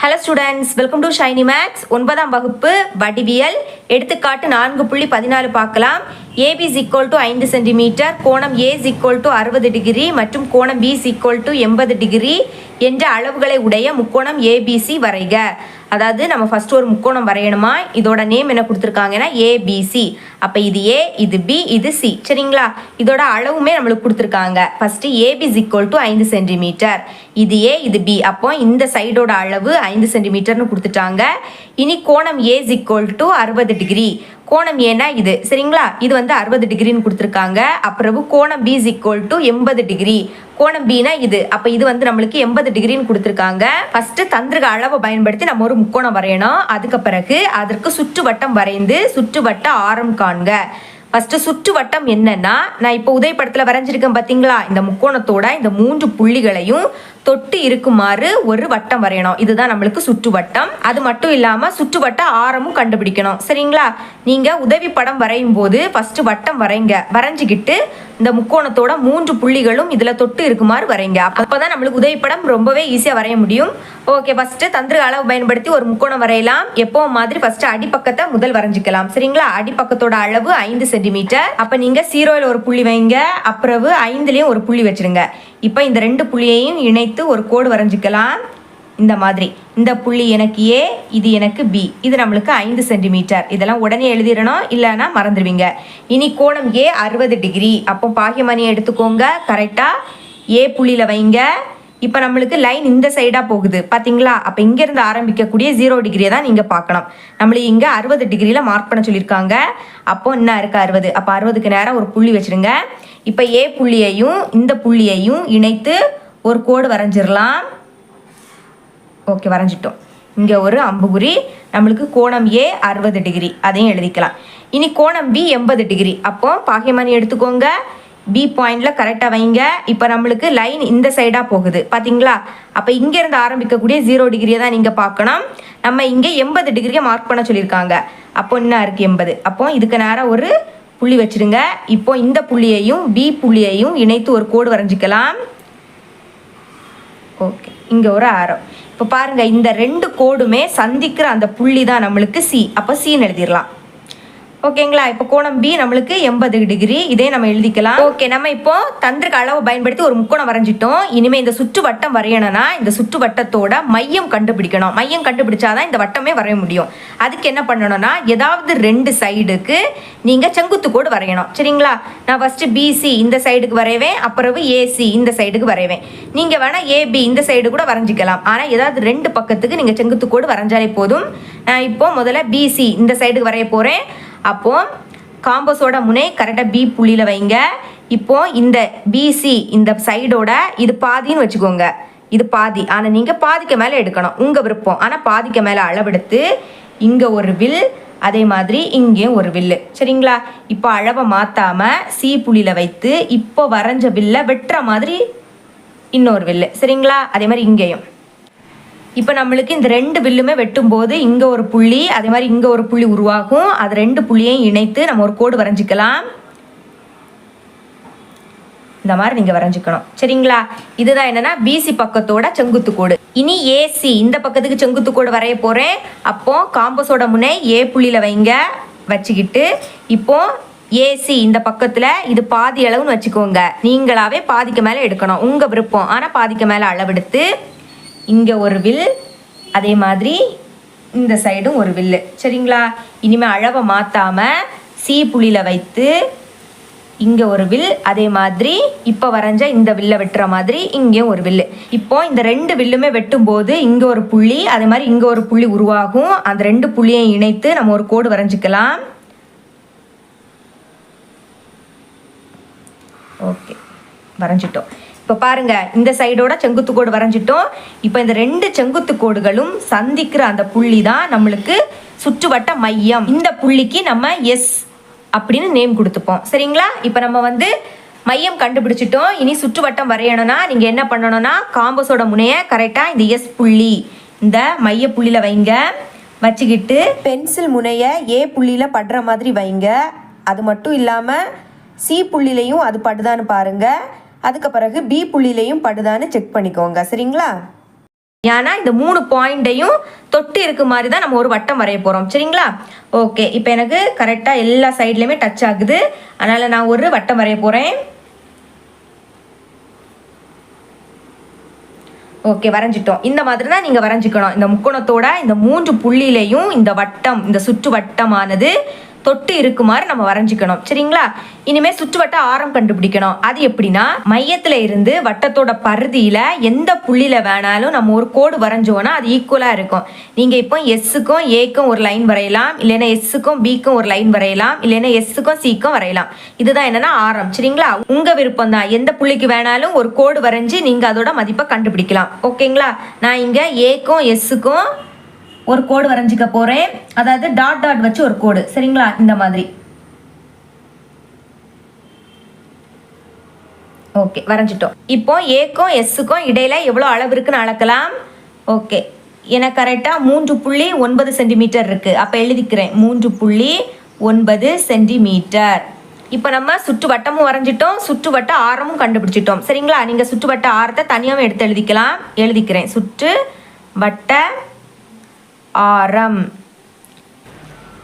Hello students welcome to Shiny Maths ஒன்பதாம் வகுப்பு வடிவியல். எடுத்துக்காட்டு நான்கு புள்ளி பதினாலு பார்க்கலாம். ஏபி இஸ் ஈக்குவல் டு ஐந்து சென்டிமீட்டர் கோணம் ஏ இஸ் டு அறுபது டிகிரி மற்றும் கோணம் பி இஸ் ஈக்குவல் டு எண்பது டிகிரி என்ற அளவுகளை உடைய முக்கோணம் ஏபிசி வரைக. அதாவது நம்ம ஃபர்ஸ்ட் ஒரு முக்கோணம் வரையணுமா? இதோட நேம் என்ன கொடுத்துருக்காங்கன்னா ஏபிசி அப்போ இது ஏ இது பி இது சி சரிங்களா? இதோட அளவுமே நம்மளுக்கு கொடுத்துருக்காங்க. First AB is equal to ஐந்து சென்டிமீட்டர் இது ஏ இது பி அப்போ இந்த சைடோட அளவு ஐந்து சென்டிமீட்டர்னு கொடுத்துட்டாங்க. இனி கோணம் ஏ இஸ் டு அறுபது டிகிரி கோணம் ஏன்னா இது. சரிங்களா? இது வந்து அறுபது டிகிரின்னு கொடுத்துருக்காங்க. அப்புறம் கோணம் பி இஸ் ஈக்குவல் டு எண்பது டிகிரி. கோணம் பீனா இது. அப்போ இது வந்து நம்மளுக்கு எண்பது டிகிரின்னு கொடுத்துருக்காங்க. ஃபர்ஸ்ட் தந்திரக அளவை பயன்படுத்தி நம்ம ஒரு முக்கோணம் வரையணும். அதுக்கு பிறகு அதற்கு சுற்றுவட்டம் வரைந்து சுற்றுவட்ட ஆரம் காண்க. ஃபஸ்ட்டு சுற்று வட்டம் என்னன்னா நான் இப்போ உதயப்படத்தில் வரைஞ்சிருக்கேன் பார்த்தீங்களா இந்த முக்கோணத்தோட இந்த மூன்று புள்ளிகளையும் தொட்டு இருக்குமாறு ஒரு வட்டம் வரையணும். இதுதான் நம்மளுக்கு சுற்றுவட்டம். அது மட்டும் இல்லாமல் சுற்றுவட்ட ஆரமும் கண்டுபிடிக்கணும். சரிங்களா? நீங்கள் உதவி படம் வரையும் போது ஃபஸ்ட்டு வட்டம் வரைங்க. வரைஞ்சிக்கிட்டு இந்த முக்கோணத்தோட மூன்று புள்ளிகளும் இதில் தொட்டு இருக்குமாறு வரைங்க. அப்பதான் நம்மளுக்கு உதவி படம் ரொம்பவே ஈஸியாக வரைய முடியும். ஓகே ஃபஸ்ட்டு தந்திர அளவு பயன்படுத்தி ஒரு முக்கோணம் வரையலாம். எப்போ மாதிரி ஃபஸ்ட்டு அடிப்பக்கத்தை முதல் வரைஞ்சிக்கலாம். சரிங்களா? அடிப்பக்கத்தோட அளவு ஐந்து சென்டிமீட்டர் அப்போ நீங்கள் சீரோவில் ஒரு புள்ளி வைங்க. அப்புறவு ஐந்துலேயும் ஒரு புள்ளி வச்சிருங்க. இப்போ இந்த ரெண்டு புள்ளியையும் இணைத்து ஒரு கோடு வரைஞ்சிக்கலாம். இந்த மாதிரி. இந்த புள்ளி எனக்கு ஏ இது எனக்கு பி இது நம்மளுக்கு ஐந்து சென்டிமீட்டர் இதெல்லாம் உடனே எழுதிடணும். இல்லைன்னா மறந்துடுவீங்க. இனி கோணம் ஏ அறுபது டிகிரி அப்போ பாகியமணியை எடுத்துக்கோங்க. கரெக்டாக ஏ புள்ளியில் வைங்க. இப்போ நம்மளுக்கு லைன் இந்த சைடாக போகுது. பார்த்தீங்களா அப்போ இங்கேருந்து ஆரம்பிக்கக்கூடிய ஜீரோ டிகிரியை தான் நீங்கள் பார்க்கணும். நம்மளுக்கு இங்கே அறுபது டிகிரியில் மார்க் பண்ண சொல்லியிருக்காங்க. அப்போ என்ன இருக்குது அறுபது? அப்போ அறுபதுக்கு நேரம் ஒரு புள்ளி வச்சுருங்க. இப்போ ஏ புள்ளியையும் இந்த புள்ளியையும் இணைத்து ஒரு கோடு வரைஞ்சிடலாம் ஓகே வரைஞ்சிட்டோம். இங்கே ஒரு அம்புகுறி. நம்மளுக்கு கோணம் ஏ அறுபது டிகிரி அதையும் எழுதிக்கலாம். இனி கோணம் பி எண்பது டிகிரி அப்போ பாகைமணி எடுத்துக்கோங்க. பி பாயிண்டில் கரெக்டாக வைங்க. இப்போ நம்மளுக்கு லைன் இந்த சைடாக போகுது. பார்த்தீங்களா அப்போ இங்கேருந்து ஆரம்பிக்கக்கூடிய ஜீரோ டிகிரியை தான் நீங்கள் பார்க்கணும். நம்ம இங்கே எண்பது டிகிரியை மார்க் பண்ண சொல்லியிருக்காங்க. அப்போ என்ன இருக்குது எண்பது? அப்போ இதுக்கு நேரம் ஒரு புள்ளி வச்சுருங்க. இப்போ இந்த புள்ளியையும் பி புள்ளியையும் இணைத்து ஒரு கோடு வரைஞ்சிக்கலாம். ஓகே இங்கே ஒரு ஆரம் இப்போ பாருங்க இந்த ரெண்டு கோடுமே சந்திக்கிற அந்த புள்ளி தான் நம்மளுக்கு சி அப்போ சின்னு எழுதிடலாம். ஓகேங்களா? இப்போ கோணம் பி நம்மளுக்கு எண்பது டிகிரி. இதே நம்ம எழுதிக்கலாம். ஓகே நம்ம இப்போ தந்திரக அளவு பயன்படுத்தி ஒரு முக்கோணம் வரைஞ்சிட்டோம். இனிமே இந்த சுற்று வட்டம் வரையணும்னா இந்த சுற்று வட்டத்தோட மையம் கண்டுபிடிக்கணும். மையம் கண்டுபிடிச்சாதான் இந்த வட்டமே வரைய முடியும். அதுக்கு என்ன பண்ணணும்னா ஏதாவது ரெண்டு சைடுக்கு நீங்கள் செங்குத்து கோடு வரையணும். சரிங்களா? நான் ஃபஸ்ட்டு பிசி இந்த சைடுக்கு வரைவேன் அப்புறம் ஏசி இந்த சைடுக்கு வரைவேன். நீங்கள் வேணால் ஏபி இந்த சைடு கூட வரைஞ்சிக்கலாம். ஆனால் ஏதாவது ரெண்டு பக்கத்துக்கு நீங்கள் செங்குத்து கோடு வரைஞ்சாலே போதும். நான் இப்போ முதல்ல பிசி இந்த சைடுக்கு வரைய போகிறேன் அப்போ காம்பஸோட முனை கரெக்டாக பி புள்ளியில் வைங்க. இப்போ இந்த பிசி இந்த சைடோட இது பாதின்னு வச்சுக்கோங்க. இது பாதி. ஆனால் நீங்கள் பாதிக்கு மேலே எடுக்கணும். உங்கள் விருப்பம். ஆனால் பாதிக்கு மேலே அளவெடுத்து இங்கே ஒரு வில் அதே மாதிரி இங்கேயும் ஒரு வில்லு சரிங்களா? இப்போ அளவை மாற்றாமல் சி புள்ளியில் வைத்து இப்போ வரைஞ்ச வில்லை வெட்டுற மாதிரி இன்னொரு வில்லு சரிங்களா? அதே மாதிரி இங்கேயும். இப்போ நம்மளுக்கு இந்த ரெண்டு வில்லுமே வெட்டும்போது இங்கே ஒரு புள்ளி அதே மாதிரி இங்கே ஒரு புள்ளி உருவாகும். அது ரெண்டு புள்ளியையும் இணைத்து நம்ம ஒரு கோடு வரைஞ்சிக்கலாம். இந்த மாதிரி நீங்கள் வரைஞ்சிக்கணும். சரிங்களா? இதுதான் என்னன்னா பிசி பக்கத்தோட செங்குத்து கோடு. இனி ஏசி இந்த பக்கத்துக்கு செங்குத்து கோடு வரைய போகிறேன் அப்போ காம்பஸோட முனை ஏ புள்ளியில் வைங்க. வச்சுக்கிட்டு இப்போ ஏசி இந்த பக்கத்தில் இது பாதி அளவுன்னு வச்சுக்கோங்க. நீங்களாவே பாதிக்கு மேலே எடுக்கணும். உங்கள் விருப்பம். ஆனால் பாதிக்கு மேலே அளவெடுத்து இங்கே ஒரு வில் அதே மாதிரி இந்த சைடும் ஒரு வில்லு சரிங்களா? இனிமேல் அளவை மாற்றாமல் சி புள்ளியில் வைத்து இங்கே ஒரு வில் அதே மாதிரி இப்போ வரைஞ்ச இந்த வில்லை வெட்டுற மாதிரி இங்கேயும் ஒரு வில்லு இப்போ இந்த ரெண்டு வில்லுமே வெட்டும்போது இங்கே ஒரு புள்ளி அதே மாதிரி இங்கே ஒரு புள்ளி உருவாகும். அந்த ரெண்டு புள்ளியையும் இணைத்து நம்ம ஒரு கோடு வரைஞ்சிக்கலாம். ஓகே. வரைஞ்சிட்டோம். இப்போ பாருங்க இந்த சைடோட செங்குத்து கோடு வரைஞ்சிட்டோம். இப்போ இந்த ரெண்டு செங்குத்து கோடுகளும் சந்திக்கிற அந்த புள்ளி தான் நம்மளுக்கு சுற்றுவட்ட மையம். இந்த புள்ளிக்கு நம்ம எஸ் அப்படின்னு நேம் கொடுத்துப்போம். சரிங்களா? இப்போ நம்ம வந்து மையம் கண்டுபிடிச்சிட்டோம். இனி சுற்றுவட்டம் வரையணும்னா நீங்கள் என்ன பண்ணணும்னா காம்பஸோட முனையை கரெக்டாக இந்த எஸ் புள்ளி இந்த மைய புள்ளியில் வைங்க. வச்சுக்கிட்டு பென்சில் முனையை ஏ புள்ளியில் படுற மாதிரி வைங்க. அது மட்டும் இல்லாமல் சி புள்ளிலையும் அது படுதான்னு பாருங்கள் அதுக்கு பிறகு பி புள்ளிலையும் படுதான்னு செக் பண்ணிக்கோங்க. சரிங்களா? ஏன்னா இந்த மூணு பாயிண்ட்டையும் தொட்டு இருக்க மாதிரி தான் நம்ம ஒரு வட்டம் வரைய போகிறோம் சரிங்களா? ஓகே இப்போ எனக்கு கரெக்டாக எல்லா சைட்லேயுமே டச் ஆகுது. அதனால் நான் ஒரு வட்டம் வரைய போகிறேன் ஓகே வரைஞ்சிட்டோம். இந்த மாதிரி தான் நீங்கள் வரைஞ்சிக்கணும். இந்த முக்கோணத்தோட இந்த மூன்று புள்ளியிலையும் இந்த வட்டம் இந்த சுற்று வட்டமானது தொட்டு இருக்குமாறு நம்ம வரைஞ்சிக்கணும். சரிங்களா? இனிமே சுற்றுவட்ட ஆரம் கண்டுபிடிக்கணும். அது எப்படின்னா மையத்துல இருந்து வட்டத்தோட பருதியில எந்த புள்ளியில வேணாலும் நம்ம ஒரு கோடு வரைஞ்சோம்னா அது ஈக்குவலா இருக்கும். நீங்க இப்போ எஸ்ஸுக்கும் ஏக்கும் ஒரு லைன் வரையலாம். இல்லைன்னா எஸ்ஸுக்கும் பிக்கும் ஒரு லைன் வரையலாம். இல்லைன்னா எஸ்ஸுக்கும் சிக்கும் வரையலாம். இதுதான் என்னன்னா ஆரம். சரிங்களா? உங்க விருப்பம் தான் எந்த புள்ளிக்கு வேணாலும் ஒரு கோடு வரைஞ்சி நீங்க அதோட மதிப்பை கண்டுபிடிக்கலாம். ஓகேங்களா? நான் இங்க ஏக்கும் எஸ்ஸுக்கும் ஒரு கோடு வரைஞ்சிக்க போகிறேன் அதாவது டாட் டாட் வச்சு ஒரு கோடு சரிங்களா? இந்த மாதிரி. ஓகே வரைஞ்சிட்டோம். இப்போ ஏக்கும் எஸ்ஸுக்கும் இடையில எவ்வளோ அளவு இருக்குன்னு அளக்கலாம்? ஓகே எனக்கு கரெக்டாக மூன்று புள்ளி ஒன்பது சென்டிமீட்டர் இருக்கு. அப்போ எழுதிக்கிறேன். மூன்று புள்ளி ஒன்பது சென்டிமீட்டர் இப்போ நம்ம சுற்று வட்டமும் வரைஞ்சிட்டோம். சுற்று வட்ட ஆரமும் கண்டுபிடிச்சிட்டோம். சரிங்களா? நீங்கள் சுற்றுவட்ட ஆரத்தை தனியாகவும் எடுத்து எழுதிக்கலாம். எழுதிக்கிறேன். சுற்று வட்ட ஆரம்.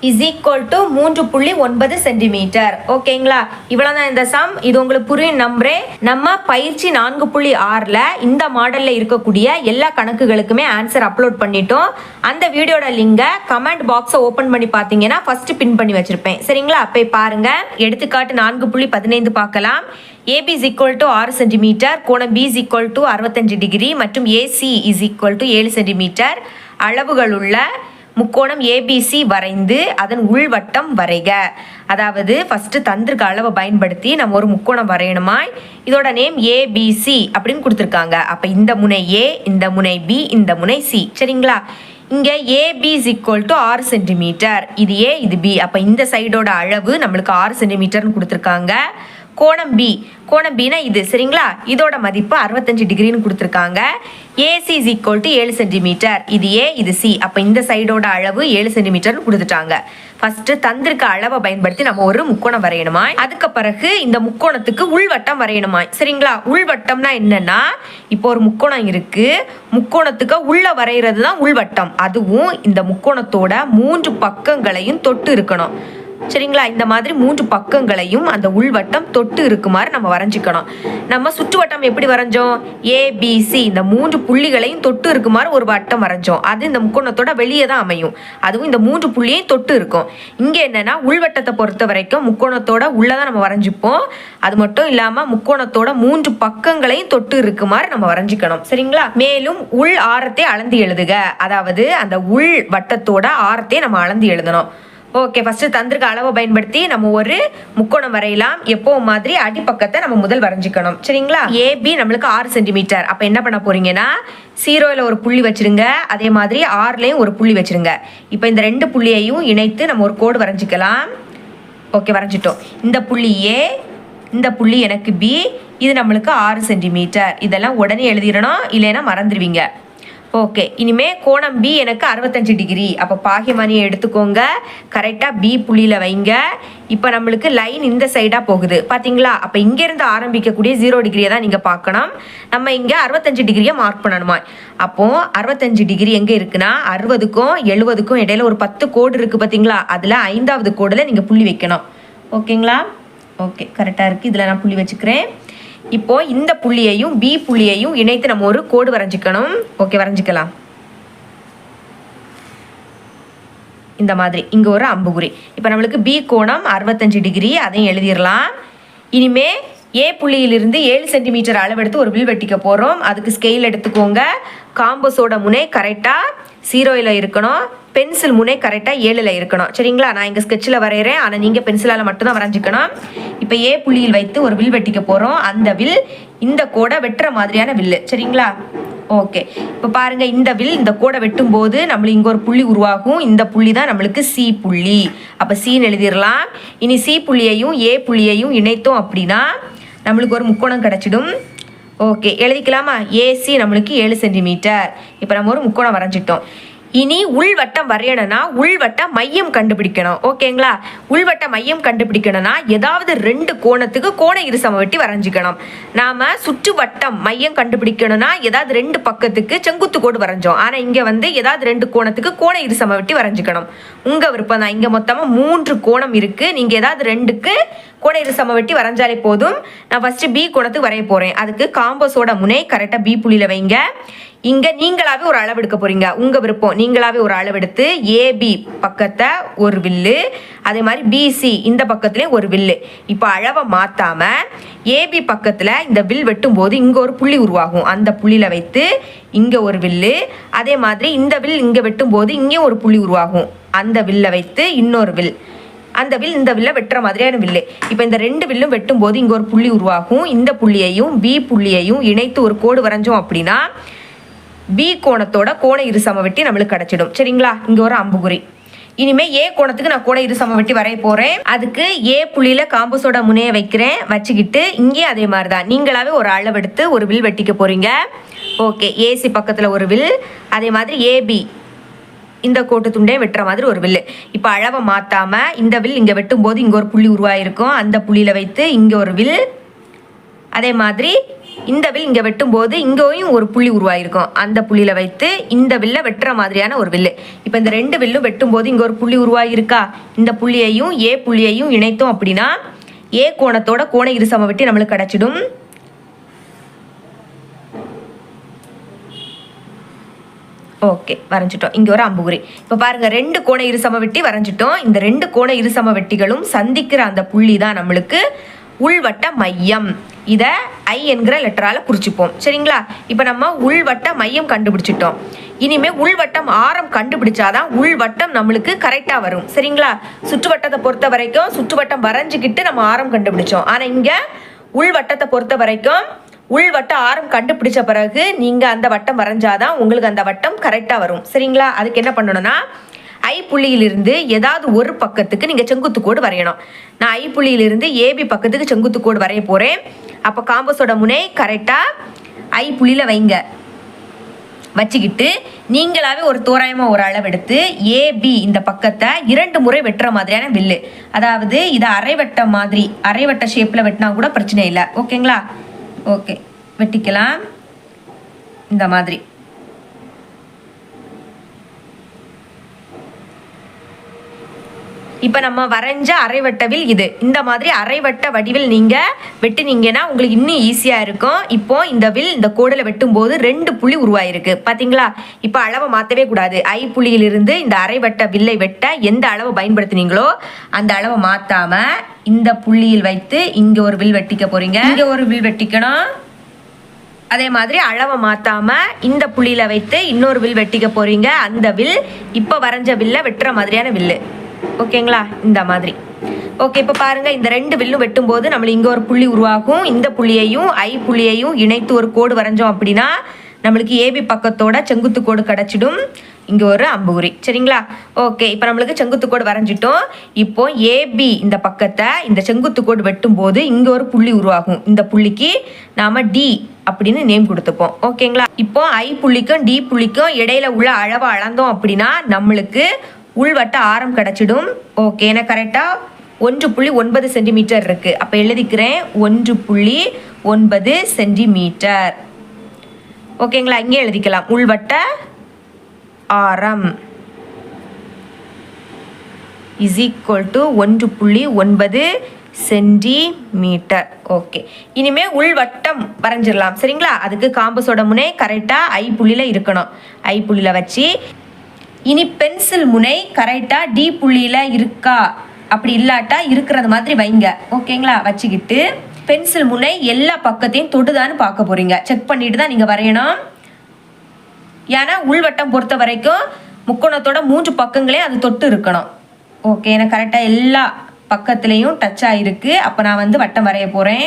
இஸ் ஈக்குவல் டு மூன்று புள்ளி ஒன்பது சென்டிமீட்டர் ஓகேங்களா இவ்வளோதான் இந்த சம் இது உங்களுக்கு புரியும் நம்புறேன் நம்ம பயிற்சி நான்கு புள்ளி ஆறில் இந்த மாடலில் இருக்கக்கூடிய எல்லா கணக்குகளுக்குமே ஆன்சர் அப்லோட் பண்ணிட்டோம். அந்த வீடியோட லிங்கை கமெண்ட் பாக்ஸை ஓப்பன் பண்ணி பார்த்தீங்கன்னா ஃபஸ்ட்டு பின் பண்ணி வச்சுருப்பேன். சரிங்களா? அப்போ பாருங்க. எடுத்துக்காட்டு நான்கு புள்ளி பதினைந்து பார்க்கலாம். ஏபி இஸ் ஈக்குவல் டு ஆறு சென்டிமீட்டர் கோணம் பி இஸ் ஈக்குவல் டு அறுபத்தஞ்சு டிகிரி மற்றும் ஏசி இஸ் ஈக்குவல் டு ஏழு சென்டிமீட்டர் அளவுகளுள்ள முக்கோணம் ஏபிசி வரைந்து அதன் உள்வட்டம் வரைக. அதாவது ஃபஸ்ட்டு தந்திருக்க அளவை பயன்படுத்தி நம்ம ஒரு முக்கோணம் வரையணுமாய். இதோட நேம் ஏபிசி அப்படின்னு கொடுத்துருக்காங்க. அப்போ இந்த முனை ஏ இந்த முனை பி இந்த முனை சி சரிங்களா? இங்கே ஏபி இஸ் ஈக்குவல் டு ஆறு சென்டிமீட்டர் இது ஏ இது பி அப்போ இந்த சைடோட அளவு நம்மளுக்கு ஆறு சென்டிமீட்டர்னு கொடுத்துருக்காங்க. கோணம் பி கோணம் பினா இது சரிங்களா? இதோட மதிப்பு அறுபத்தஞ்சு டிகிரின்னு கொடுத்துருக்காங்க. ஏசி இஸ் ஈக்குவல் டு ஏழு சென்டிமீட்டர். இது ஏ இது சி அப்போ இந்த சைடோட அளவு ஏழு சென்டிமீட்டர்னு கொடுத்துட்டாங்க. ஃபர்ஸ்ட் தந்திருக்க அளவை பயன்படுத்தி நம்ம ஒரு முக்கோணம் வரையணுமா? அதுக்கு பிறகு இந்த முக்கோணத்துக்கு உள்வட்டம் வரையணுமா? சரிங்களா? உள்வட்டம்னா என்னன்னா இப்போ ஒரு முக்கோணம் இருக்கு. முக்கோணத்துக்கு உள்ள வரைகிறது தான் உள்வட்டம். அதுவும் இந்த முக்கோணத்தோட மூன்று பக்கங்களையும் தொட்டு இருக்கணும். சரிங்களா? இந்த மாதிரி மூன்று பக்கங்களையும் அந்த உள்வட்டம் தொட்டு இருக்குமாறு நம்ம வரைஞ்சிக்கணும். நம்ம சுற்றுவட்டம் எப்படி வரைஞ்சோம்? ஏபிசி இந்த மூன்று புள்ளிகளையும் தொட்டு இருக்குமாறு ஒரு வட்டம் வரைஞ்சோம். அது இந்த முக்கோணத்தோட வெளியே தான் அமையும். அதுவும் இந்த மூன்று புள்ளியையும் தொட்டு இருக்கும். இங்கே என்னன்னா உள்வட்டத்தை பொறுத்த வரைக்கும் முக்கோணத்தோட உள்ளதான் நம்ம வரைஞ்சிப்போம். அது மட்டும் இல்லாமல் முக்கோணத்தோட மூன்று பக்கங்களையும் தொட்டு இருக்குமாறு நம்ம வரைஞ்சிக்கணும். சரிங்களா? மேலும் உள் ஆரத்தை அளந்து எழுதுக. அதாவது அந்த உள் வட்டத்தோட ஆரத்தை நம்ம அளந்து எழுதணும். ஓகே ஃபஸ்ட்டு தந்திருக்க அளவை பயன்படுத்தி நம்ம ஒரு முக்கோணம் வரையலாம். எப்போ மாதிரி அடிப்பக்கத்தை நம்ம முதல் வரைஞ்சிக்கணும். சரிங்களா? ஏபி நம்மளுக்கு ஆறு சென்டிமீட்டர் அப்போ என்ன பண்ண போறீங்கன்னா சீரோயில் ஒரு புள்ளி வச்சிருங்க. அதே மாதிரி ஆறுலேயும் ஒரு புள்ளி வச்சிருங்க. இப்போ இந்த ரெண்டு புள்ளியையும் இணைத்து நம்ம ஒரு கோடு வரைஞ்சிக்கலாம். ஓகே வரைஞ்சிட்டோம். இந்த புள்ளி ஏ இந்த புள்ளி எனக்கு பி இது நம்மளுக்கு ஆறு சென்டிமீட்டர் இதெல்லாம் உடனே எழுதிடணும் இல்லைன்னா மறந்துடுவீங்க. ஓகே இனிமே கோணம் பி எனக்கு அறுபத்தஞ்சு டிகிரி அப்போ பாகிமானியை எடுத்துக்கோங்க. கரெக்டாக பி புள்ளியில் வைங்க. இப்போ நம்மளுக்கு லைன் இந்த சைடாக போகுது. பார்த்தீங்களா அப்போ இங்கேருந்து ஆரம்பிக்கக்கூடிய ஜீரோ டிகிரியை தான் நீங்கள் பார்க்கணும். நம்ம இங்கே அறுபத்தஞ்சு டிகிரியை மார்க் பண்ணணுமா? அப்போது அறுபத்தஞ்சு டிகிரி எங்கே இருக்குன்னா அறுபதுக்கும் எழுபதுக்கும் இடையில ஒரு பத்து கோடு இருக்குது பார்த்தீங்களா அதில் ஐந்தாவது கோடில் நீங்கள் புள்ளி வைக்கணும். ஓகேங்களா ஓகே கரெக்டாக இருக்குது இதில் நான் புள்ளி வச்சுக்கிறேன். இப்போ இந்த புள்ளியையும் பி புள்ளியையும் இணைத்து நம்ம ஒரு கோடு வரைஞ்சிக்கணும். ஓகே வரைஞ்சிக்கலாம். இந்த மாதிரி இங்கே ஒரு அம்புகுறி. இப்போ நம்மளுக்கு பி கோணம் அறுபத்தஞ்சு டிகிரி அதையும் எழுதிடலாம் இனிமே ஏ புள்ளியிலிருந்து ஏழு சென்டிமீட்டர் அளவெடுத்து ஒரு வில் வெட்டிக்க போகிறோம் அதுக்கு ஸ்கெயில் எடுத்துக்கோங்க. காம்பஸோட முனை கரெக்டாக சீரோயில் இருக்கணும். பென்சில் முனை கரெக்டாக ஏழில் இருக்கணும். சரிங்களா? நான் இங்கே ஸ்கெட்சில் வரைகிறேன் ஆனால் நீங்கள் பென்சிலால் மட்டும்தான் வரைஞ்சிக்கணும். இப்போ ஏ புள்ளியில் வைத்து ஒரு வில் வெட்டிக்க போகிறோம் அந்த வில் இந்த கோடை வெட்டுற மாதிரியான வில்லு. சரிங்களா? ஓகே இப்போ பாருங்கள் இந்த வில் இந்த கோடை வெட்டும் போது நம்மளுக்கு இங்கே ஒரு புள்ளி உருவாகும். இந்த புள்ளி தான் நம்மளுக்கு சி புள்ளி. அப்போ சின்னு எழுதிடலாம். இனி சி புள்ளியையும் ஏ புள்ளியையும் இணைத்தோம் அப்படின்னா நம்மளுக்கு ஒரு முக்கோணம் கிடச்சிடும். ஓகே எழுதிக்கலாமா? ஏசி நம்மளுக்கு ஏழு சென்டிமீட்டர் இப்போ நம்ம ஒரு முக்கோணம் வரைஞ்சிட்டோம். இனி உள்வட்டம் வரையணும்னா உள்வட்ட மையம் கண்டுபிடிக்கணும். ஓகேங்களா உள்வட்ட மையம் கண்டுபிடிக்கணும்னா ஏதாவது ரெண்டு கோணத்துக்கு கோண இருசம வெட்டி வரைஞ்சிக்கணும். நாம சுற்றுவட்டம் மையம் கண்டுபிடிக்கணும்னா ஏதாவது ரெண்டு பக்கத்துக்கு செங்குத்து கோடு வரைஞ்சோம். ஆனால் இங்கே வந்து ஏதாவது ரெண்டு கோணத்துக்கு கோண இருசம வெட்டி வரைஞ்சிக்கணும். உங்கள் விருப்பம் தான் இங்கே மொத்தமாக மூன்று கோணம் இருக்குது நீங்கள் ஏதாவது ரெண்டுக்கு கோண இருசம வெட்டி வரைஞ்சாலே போதும். நான் ஃபஸ்ட்டு பி கோணத்துக்கு வரைய போகிறேன் அதுக்கு காம்பஸோட முனை கரெக்டாக பி புள்ளியில வைங்க. இங்கே நீங்களாகவே ஒரு அளவு எடுக்க போகிறீங்க உங்கள் விருப்பம். நீங்களாகவே ஒரு அளவு எடுத்து ஏபி பக்கத்தை ஒரு வில்லு அதே மாதிரி பிசி இந்த பக்கத்துலேயும் ஒரு வில்லு. இப்போ அளவை மாற்றாமல் ஏபி பக்கத்தில் இந்த வில் வெட்டும் போது ஒரு புள்ளி உருவாகும். அந்த புள்ளியில் வைத்து இங்கே ஒரு வில்லு அதே மாதிரி இந்த வில் இங்கே வெட்டும் போது இங்கேயும் ஒரு புள்ளி உருவாகும். அந்த வில்லை வைத்து இன்னொரு வில். அந்த வில் இந்த வில்லை வெட்டுற மாதிரியான வில்லு. இப்போ இந்த ரெண்டு வில்லும் வெட்டும் போது இங்கே ஒரு புள்ளி உருவாகும். இந்த புள்ளியையும் பி புள்ளியையும் இணைத்து ஒரு கோடு வரைஞ்சோம் அப்படின்னா பி கோணத்தோட கோண இருசம வெட்டி நம்மளுக்கு கிடைச்சிடும். சரிங்களா? இங்கே ஒரு அம்புகுறி. இனிமே ஏ கோணத்துக்கு நான் கோண இருசம வெட்டி வரைய போறேன். அதுக்கு ஏ புள்ளியில காம்பஸோட முனைய வைக்கிறேன். வச்சுக்கிட்டு இங்கேயும் அதே மாதிரி தான் நீங்களாவே ஒரு அளவெடுத்து ஒரு வில் வெட்டிக்க போறீங்க. ஓகே. ஏசி பக்கத்துல ஒரு வில். அதே மாதிரி ஏபி இந்த கோட்டு துண்டே வெட்டுற மாதிரி ஒரு வில்லு. இப்போ அளவை மாற்றாமல் இந்த வில் இங்கே வெட்டும் போது இங்கே ஒரு புள்ளி உருவாயிருக்கும். அந்த புள்ளியில் வைத்து இங்கே ஒரு வில். அதே மாதிரி இந்த வில் இங்கே வெட்டும்போது இங்கேயும் ஒரு புள்ளி உருவாயிருக்கும். அந்த புள்ளியில் வைத்து இந்த வில்லை வெட்டுற மாதிரியான ஒரு வில்லு. இப்போ இந்த ரெண்டு வில்லும் வெட்டும் போது இங்கே ஒரு புள்ளி உருவாகியிருக்கா இந்த புள்ளியையும் ஏ புள்ளியையும் இணைத்தோம் அப்படின்னா ஏ கோணத்தோட கோண இருசம வெட்டி நம்மளுக்கு கிடச்சிடும் ஓகே வரைஞ்சிட்டோம். இங்கே ஒரு அம்புகுறி. இப்போ பாருங்க ரெண்டு கோண இருசம வெட்டி வரைஞ்சிட்டோம். இந்த ரெண்டு கோண இருசம வெட்டிகளும் சந்திக்கிற அந்த புள்ளி தான் நம்மளுக்கு உள்வட்ட மையம். இதை ஐ என்கிற லெட்டரால் குறிச்சிப்போம். சரிங்களா? இப்போ நம்ம உள்வட்ட மையம் கண்டுபிடிச்சிட்டோம். இனிமேல் உள்வட்டம் ஆரம் கண்டுபிடிச்சாதான் உள்வட்டம் நம்மளுக்கு கரெக்டாக வரும். சரிங்களா? சுற்றுவட்டத்தை பொறுத்த வரைக்கும் சுற்றுவட்டம் வரைஞ்சிக்கிட்டு நம்ம ஆரம் கண்டுபிடிச்சோம். ஆனால் இங்கே உள்வட்டத்தை பொறுத்த வரைக்கும் உள்வட்ட ஆரம் கண்டுபிடிச்ச பிறகு நீங்கள் அந்த வட்டம் வரைஞ்சாதான் உங்களுக்கு அந்த வட்டம் கரெக்டாக வரும். சரிங்களா? அதுக்கு என்ன பண்ணணும்னா ஐ புள்ளியிலிருந்து ஏதாவது ஒரு பக்கத்துக்கு நீங்கள் செங்குத்து கோடு வரையணும். நான் ஐ புள்ளியிலிருந்து ஏபி பக்கத்துக்கு செங்குத்து கோடு வரைய போகிறேன் அப்போ காம்பஸோட முனை கரெக்டாக ஐ புள்ளியில் வைங்க. வச்சுக்கிட்டு நீங்களாவே ஒரு தோராயமாக ஒரு அளவெடுத்து ஏபி இந்த பக்கத்தை இரண்டு முறை வெட்டுற மாதிரியான வில்லு. அதாவது இதை அரைவட்ட மாதிரி அரைவட்ட ஷேப்பில் வெட்டினா கூட பிரச்சனை இல்லை. ஓகேங்களா? ஓகே. வெட்டிக்கலாம். இந்த மாதிரி. இப்போ நம்ம வரைஞ்ச அரைவட்ட வில் இது. இந்த மாதிரி அரைவட்ட வடிவில் நீங்கள் வெட்டுனீங்கன்னா உங்களுக்கு இன்னும் ஈஸியாக இருக்கும். இப்போ இந்த வில் இந்த கோடில் வெட்டும்போது ரெண்டு புள்ளி உருவாயிருக்கு. பார்த்தீங்களா இப்போ அளவை மாற்றவே கூடாது. ஐ புள்ளியிலிருந்து இந்த அரைவட்ட வில்லை வெட்ட எந்த அளவை பயன்படுத்துனீங்களோ அந்த அளவை மாற்றாம இந்த புள்ளியில் வைத்து இங்கே ஒரு வில் வெட்டிக்க போறீங்க. இங்கே ஒரு வில் வெட்டிக்கணும். அதே மாதிரி அளவை மாத்தாம இந்த புள்ளியில வைத்து இன்னொரு வில் வெட்டிக்க போறீங்க. அந்த வில் இப்போ வரைஞ்ச வில்ல வெட்டுற மாதிரியான வில்லு. ஓகேங்களா? இந்த மாதிரி. ஓகே இப்போ பாருங்கள் இந்த ரெண்டு வில்லும் வெட்டும்போது நம்மளுக்கு இங்கே ஒரு புள்ளி உருவாகும். இந்த புள்ளியையும் ஐ புள்ளியையும் இணைத்து ஒரு கோடு வரைஞ்சோம் அப்படின்னா நம்மளுக்கு ஏபி பக்கத்தோட செங்குத்து கோடு கிடச்சிடும். இங்கே ஒரு அம்புகுறி. சரிங்களா? ஓகே இப்போ நம்மளுக்கு செங்குத்து கோடு வரைஞ்சிட்டோம். இப்போ ஏபி இந்த பக்கத்தை இந்த செங்குத்து கோடு வெட்டும் போது இங்கே ஒரு புள்ளி உருவாகும். இந்த புள்ளிக்கு நாம் டி அப்படின்னு நேம் கொடுத்துப்போம். ஓகேங்களா? இப்போ ஐ புள்ளிக்கும் டி புள்ளிக்கும் இடையில உள்ள அளவை அளந்தோம் அப்படின்னா நம்மளுக்கு உள்வட்ட ஆரம் கிடச்சிடும். ஓகே ஏன்னா கரெக்டாக ஒன்று புள்ளி ஒன்பது சென்டிமீட்டர் இருக்குது அப்போ எழுதிக்கிறேன் ஒன்று புள்ளி ஒன்பது சென்டிமீட்டர் ஓகேங்களா இங்கே எழுதிக்கலாம். உள்வட்ட ஆரம் இஸ் ஈக்குவல் டு ஒன்று புள்ளி ஒன்பது சென்டிமீட்டர் ஓகே இனிமேல் உள்வட்டம் வரைஞ்சிடலாம். சரிங்களா? அதுக்கு காம்பஸோட முனை கரெக்டாக ஐ புள்ளியில் இருக்கணும். ஐ புள்ளியில் வச்சு இனி பென்சில் முனை கரெக்டாக டி புள்ளியில் இருக்கா? அப்படி இல்லாட்டா இருக்கிறது மாதிரி வைங்க. ஓகேங்களா? வச்சுக்கிட்டு பென்சில் முனை எல்லா பக்கத்தையும் தொடுதான்னு பார்க்க போகிறீங்க செக் பண்ணிட்டு தான் நீங்கள் வரையணும். ஏன்னா உள்வட்டம் பொறுத்த வரைக்கும் முக்கோணத்தோட மூன்று பக்கங்களே அது தொட்டு இருக்கணும். ஓகே எனக்கு கரெக்டாக எல்லா பக்கத்துலேயும் டச் ஆகிருக்கு அப்போ நான் வந்து வட்டம் வரைய போகிறேன்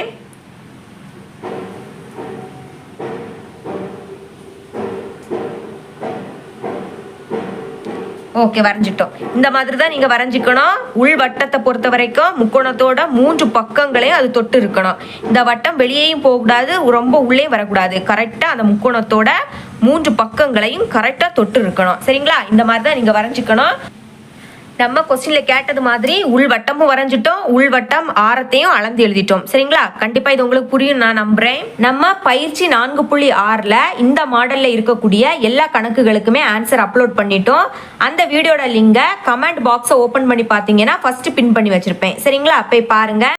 ஓகே வரைஞ்சிட்டோம். இந்த மாதிரி தான் நீங்கள் வரைஞ்சிக்கணும். உள் வட்டத்தை பொறுத்த வரைக்கும் முக்கோணத்தோட மூன்று பக்கங்களையும் அது தொட்டு இருக்கணும். இந்த வட்டம் வெளியேயும் போகக்கூடாது ரொம்ப உள்ளே வரக்கூடாது. கரெக்டாக அந்த முக்கோணத்தோட மூன்று பக்கங்களையும் கரெக்டாக தொட்டு இருக்கணும். சரிங்களா? இந்த மாதிரி தான் நீங்கள் வரைஞ்சிக்கணும். நம்ம கொஸ்டின்ல கேட்டது மாதிரி உள்வட்டமும் வரைஞ்சிட்டோம் உள்வட்டம் ஆரத்தையும் அளந்து எழுதிட்டோம். சரிங்களா? கண்டிப்பா இது உங்களுக்கு புரியும் நான் நம்புறேன். நம்ம பயிற்சி நான்கு புள்ளி ஆறுல இந்த மாடல்ல இருக்கக்கூடிய எல்லா கணக்குகளுக்குமே ஆன்சர் அப்லோட் பண்ணிட்டோம். அந்த வீடியோட லிங்கை கமெண்ட் பாக்ஸை ஓபன் பண்ணி பார்த்தீங்கன்னா ஃபர்ஸ்ட் பின் பண்ணி வச்சிருப்பேன். சரிங்களா? போய் பாருங்க.